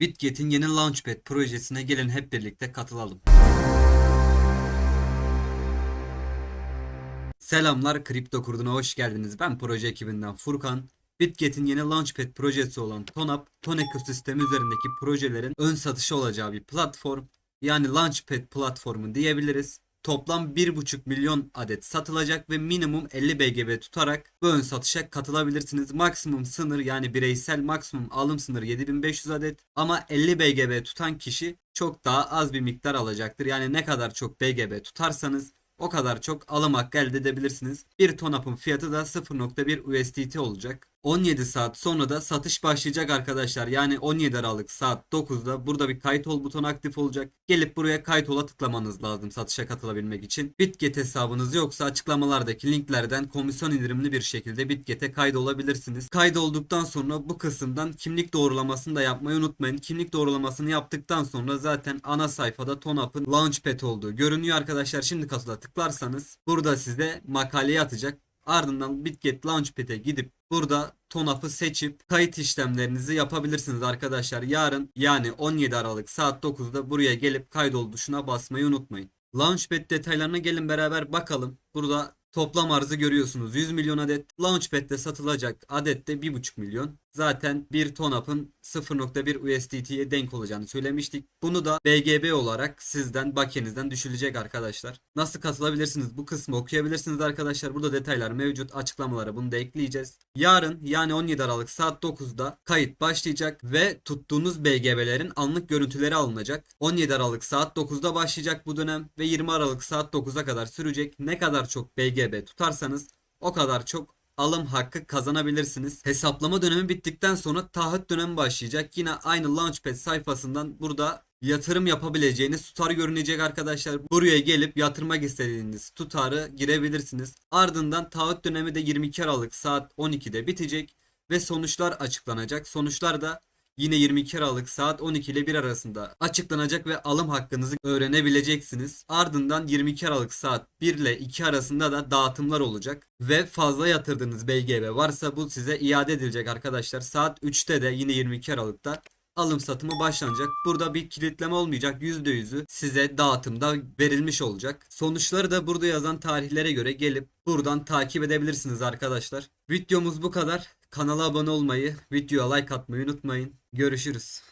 Bitget'in yeni Launchpad projesine gelin hep birlikte katılalım. Selamlar Kripto Kurdu'na hoş geldiniz. Ben proje ekibinden Furkan. Bitget'in yeni Launchpad projesi olan TONAP, TON ekosistemi üzerindeki projelerin ön satışı olacağı bir platform. Yani Launchpad platformu diyebiliriz. Toplam 1,5 milyon adet satılacak ve minimum 50 BGB tutarak bu ön satışa katılabilirsiniz. Maksimum sınır yani bireysel maksimum alım sınırı 7500 adet ama 50 BGB tutan kişi çok daha az bir miktar alacaktır. Yani ne kadar çok BGB tutarsanız o kadar çok alım hakkı elde edebilirsiniz. Bir tonapın fiyatı da 0.1 USDT olacak. 17 saat sonra da satış başlayacak arkadaşlar. Yani 17 Aralık saat 9'da burada bir kayıt ol butonu aktif olacak. Gelip buraya kayıt ola tıklamanız lazım satışa katılabilmek için. Bitget hesabınız yoksa açıklamalardaki linklerden komisyon indirimli bir şekilde Bitget'e kaydolabilirsiniz. Kaydolduktan sonra bu kısımdan kimlik doğrulamasını da yapmayı unutmayın. Kimlik doğrulamasını yaptıktan sonra zaten ana sayfada TONAP'ın Launchpad olduğu görünüyor arkadaşlar. Şimdi katıla tıklarsanız burada size makaleyi atacak. Ardından Bitget Launchpad'e gidip burada TONAP'ı seçip kayıt işlemlerinizi yapabilirsiniz arkadaşlar. Yarın yani 17 Aralık saat 9'da buraya gelip kaydol tuşuna basmayı unutmayın. Launchpad detaylarına gelin beraber bakalım. Burada toplam arzı görüyorsunuz. 100 milyon adet. Launchpad'de satılacak adet de 1,5 milyon. Zaten bir TONAP'ın 0.1 USDT'ye denk olacağını söylemiştik. Bunu da BGB olarak sizden bakiyenizden düşülecek arkadaşlar. Nasıl katılabilirsiniz bu kısmı okuyabilirsiniz arkadaşlar. Burada detaylar mevcut. Açıklamalara bunu da ekleyeceğiz. Yarın yani 17 Aralık saat 9'da kayıt başlayacak ve tuttuğunuz BGB'lerin anlık görüntüleri alınacak. 17 Aralık saat 9'da başlayacak bu dönem ve 20 Aralık saat 9'a kadar sürecek. Ne kadar çok BGB tutarsanız o kadar çok alım hakkı kazanabilirsiniz. Hesaplama dönemi bittikten sonra taahhüt dönemi başlayacak. Yine aynı Launchpad sayfasından burada yatırım yapabileceğiniz tutar görünecek arkadaşlar. Buraya gelip yatırmak istediğiniz tutarı girebilirsiniz. Ardından taahhüt dönemi de 22 Aralık saat 12'de bitecek ve sonuçlar açıklanacak. Sonuçlar da yine 22 Aralık saat 12 ile 1 arasında açıklanacak ve alım hakkınızı öğrenebileceksiniz. Ardından 22 Aralık saat 1 ile 2 arasında da dağıtımlar olacak ve fazla yatırdığınız BGB varsa bu size iade edilecek arkadaşlar. Saat 3'te de yine 22 Aralık'ta alım satımı başlanacak. Burada bir kilitleme olmayacak. %100'ü size dağıtımda verilmiş olacak. Sonuçları da burada yazan tarihlere göre gelip buradan takip edebilirsiniz arkadaşlar. Videomuz bu kadar. Kanala abone olmayı, videoya like atmayı unutmayın. Görüşürüz.